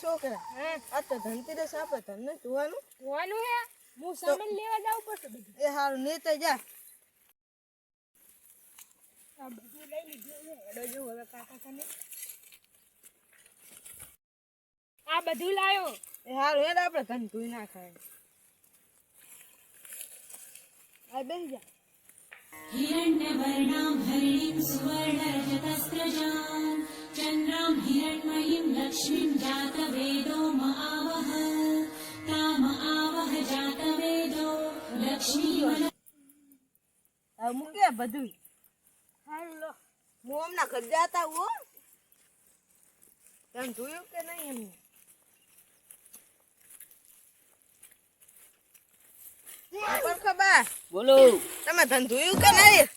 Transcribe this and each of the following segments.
છોકરા આ તો ધનતેરસ આપે તમને જોવાનું જોવાનું હે હું સામાન લેવા જાઉં પડશે બધું એ હારું ને તો જા આ બધું લઈ લીધું છે હેડો જો હવે કાકા કને આ બધું લાયો એ હારું હેડ આપણે ધન ધોઈ નાખાય આ બેસી જા हिरण्यवर्णां हरिणीं सुवर्णरजतस्रजां चन्द्रां हिरण्मयीं लक्ष्मीं जातवेदो મૂકે બધું હેલો. હું હમણાં ઘર જાતા હો. તમે જોયું કે નહીં એમને બોલો. તમે ધન જોયું કે નહીં?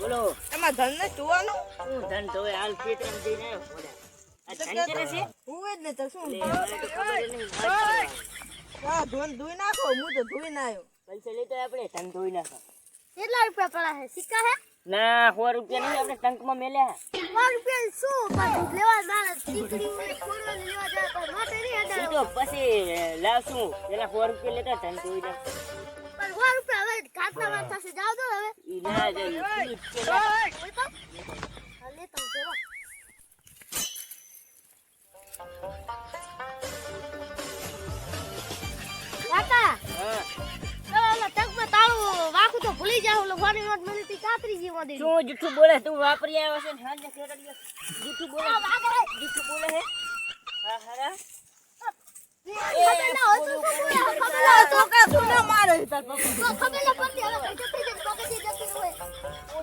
બોલો. એમાં ધન ને જોવાનું? હું ધન તો હાલ ખેતરમાં જઈને હું ને તો ધોઈ નાખો. હું તો ધોઈને આવ્યો. પૈસા લેતો આપણે ટંક ધોઈ નાખો. કેટલા રૂપિયા પડ્યા છે સિક્કા હે? ના સો રૂપિયા નહીં આપણે ટંકમાં મેલ્યા સો રૂપિયા શું? પણ લેવા મારે દીકરી છોડવા લેવા જાય પણ માટે નહીં શું તો પછી લાવશું. પેલા સો રૂપિયા લેતા ટંક ધોઈ નાખો. પણ સો રૂપિયા હવે ઘાટના વાત થશે. જાવ દો હવે. ના જાય જાવ ઓલો ફોની નોટ મને તી કાતરી જેવા દે. શું જૂઠું બોલે તું વાપરી આવ્યો છે ને હાજે ખેતરમાં જૂઠું બોલે. જૂઠું બોલે હે. હા હારા ખબર ના હોય તો પપ્પા ના પડતી હવે કઈ જતી જતી પગથી જતી હોય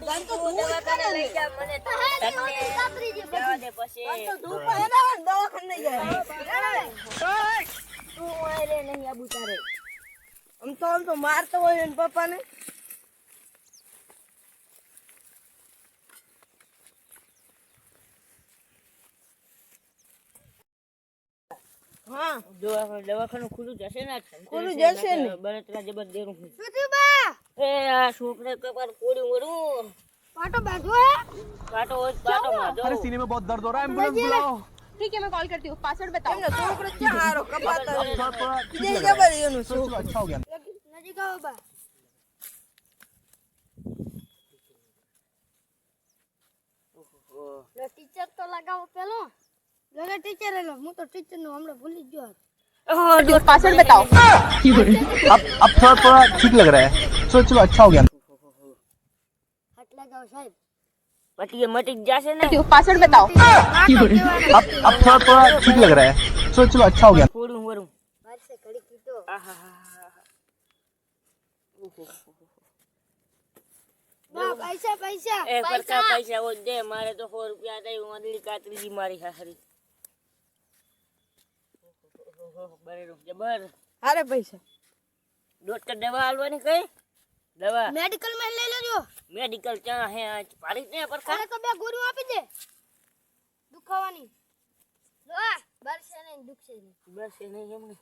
ધન તો તું ધોવું જ દવાખાને કરે લઈ ને. જા મને તો હે તને ઓલી કાતરી જે જવા દે પછી ધન તો ધોવું પડે ને, દવાખાને લઈ જાય તું આય રે નહીં આબુ તારે આમ તો આમ તો મારતો હોય ને પપ્પાને હા દવાખાનું દવાખાનું ખુલ્લું જશે ને આજ ખુલ્લું ધનતેરસ જશે ને. એટલે બળતરા જબર દેરું છે. સુધીબા એ આ છોકરા કપાર કોડું વળું પાટો બાંધવો હે પાટો હોય તો પાટો મારજો. अरे सीने में बहुत दर्द हो रहा है एम्बुलेंस बुलाओ ठीक है मैं कॉल करती हूँ पासवर्ड बताओ એમનો છોકરો ક્યાં હારો કપાતો હોય? थोड़ा थोड़ा ठीक બીજે लग रहा જબર એનું है चलो છોકરો अच्छा हो गया નજીક આવો બા ઓહ. ટીચર તો લગાવો પેલો લગા ટીચર એલો હું તો ટીચર નું હમણાં ભૂલી જ ગયો ઓહ, પાસવર્ડ બતાવો अब अब थोड़ा थोड़ा ठीक लग रहा है चलो चलो अच्छा हो गया હાથ લગાવો સાહેબ પછી એ મટી જ જશે ને પાસવર્ડ બતાવો अब अब थोड़ा थोड़ा ठीक लग रहा है चलो चलो अच्छा हो गया કોડું વળું મારશે ઘડી કીધો આહાહાહા. ઓહો. બા પૈસા પૈસા એ પરકા પૈસા હોય તો દે મારે તો સો રૂપિયા હતા વાંદળી કાતરી મારી હારી ઓહો, બરેરું જબર. હારે પૈસા. ડોક્ટર દવા આલવાની કઈ? દવા. મેડિકલમાં લઈ લેજો. મેડિકલ ક્યાં હે આ પાડી ને પરખા. અરે તો બે ગુરુ આપી દે. દુખાવાની. આ બરસે નહીં દુખશે નહીં. બરસે નહીં એમને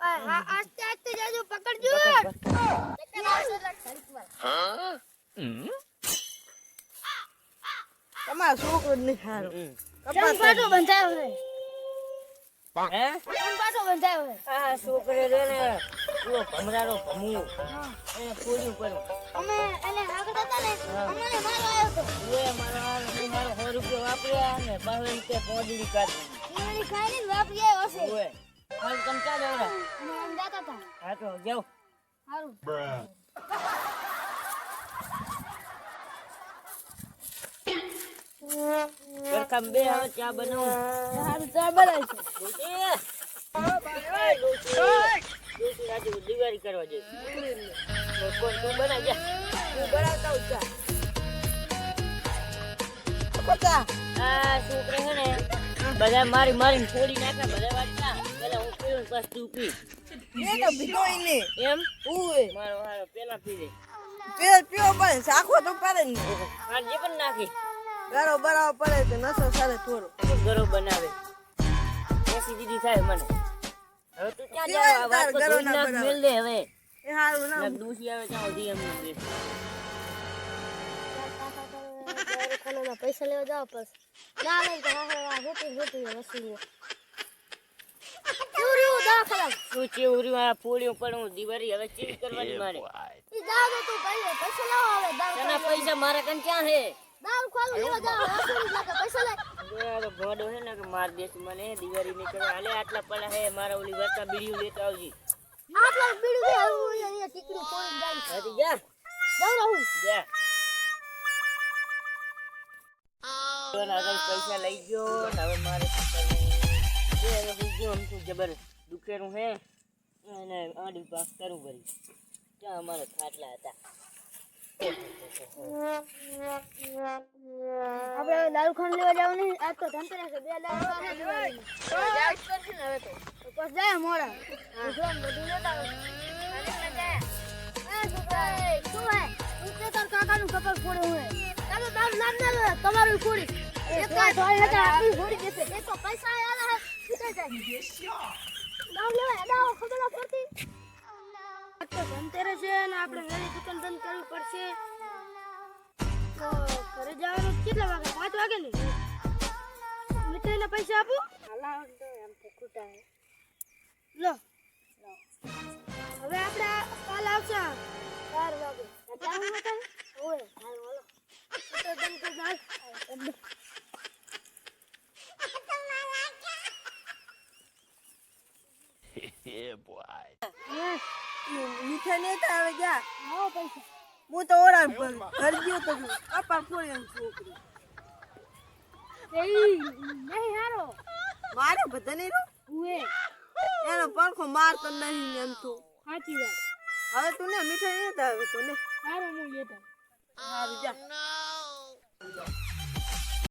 આ હા આસ્તે આસ્તે જાજો પકડજો. તમારા છોકરો નહીં હારો. કપાસ બંધાયો છે. હે? જમ પાટો બંધાયો આ છોકરે રે ને પેલો ભમરાનો ભમુ. એને પૂર્યું પડ્યું અમે એને આગળ હતા ને અમને મારો આવ્યો તો. એ મારો આ મારો સો રૂપિયા વાપર્યા ને બહાર રીતે પોદડી કાઢી. વાપરી આવ્યો ઓએ હાલ અમે જાતા હતા. હા તો સારું સરખામ બે હવે ચા બનાવું. સારું ચા બનાવી છે. દિવાળી કરવા જઈશ. કોણ તું બનાવી જા. હું બનાવતા હું ચા. પપ્પા આ છોકરે છે ને બધા મારી મારીને ફોડી નાખે બધા વાત ના પેલા હું પીવું ને તું પી. એ તો ભીગોય ને એમ? ઉએ મારો હારો પેલા પી દે પેલ પીવો પણ સાખો તો પડે ને. આજે પણ નાખી. ગારો બરાબર પડે તો નસો સારે થોડો. ગરો બનાવે? એસી દીદી થાય મને. હવે તું ક્યાં જાવ? આ વાત ધોઈ ના બનાવે. મેલ દે હવે. એ હારું ના દૂસી આવે ત્યાં સુધી એમ નહીં પૈસા લેવા જાવ બસ. ના લઈ તો હા વસૂલી દાખલા. શું આ ફોડ્યું પણ હું દિવાળી હવે ચેવી કરવાની મારે? ઈ તું પૈસા લાવો હવે પૈસા? મારા કન ક્યાં હે? દાવ ખોલું લેવા જાવ વસૂલી લાગે પૈસા લે. આ ભોડો હે ને કે માર દેશ મને દિવાળી નહીં કરે હાલે આટલા પડા હે મારા ઓલી વર્તા બીડીયું લેતા આવજી. આટલા બીડું દે હું અહીંયા ટીકડી પોઈન્ટ જાય હજી જા. જાવ રહું. જા. તો ના આગળ પૈસા લઈ ગયો ને હવે મારે શું કરવું? એ હવે હું ગયો આમ તો જબર દુખેરું હે? અને આડી પાક કરું ભરી. ત્યાં અમારા ખાટલા હતા? આપણે દારૂ ખાન લેવા જાવ નહીં આજ તો ધનતેરસ છે બે લાખ રૂપિયા છે દિવાળીના. તો બસ જાય મોડા ભગવાન બધું લેતા તમારું ખોડી પૈસા. આજ તો ધનતેરસ છે અને આપણે વહેલી દુકાન બંધ કરવી પડશે. તો ઘરે જવાનું કેટલા વાગે? પાંચ વાગે ને? મીઠાઈના પૈસા આપું. લો. હવે આપણે કાલ આવશે. ચાર વાગે. ચાર વાગે ઓય હાલ હાલો તો તને કોઈ ગાલ મીઠાઈ નહીં આવે જા. આવો પૈસા. હું તો ઘર ગયો છોકરી. નહીં હારો. મારે બધા નહીં ઉએ એનો પડખો મારતો નહીં એમ તો. સાચી વાત. હવે તું ને મીઠાઈ નહીં આવે તો ને હારો હું લેતા. સારું જા.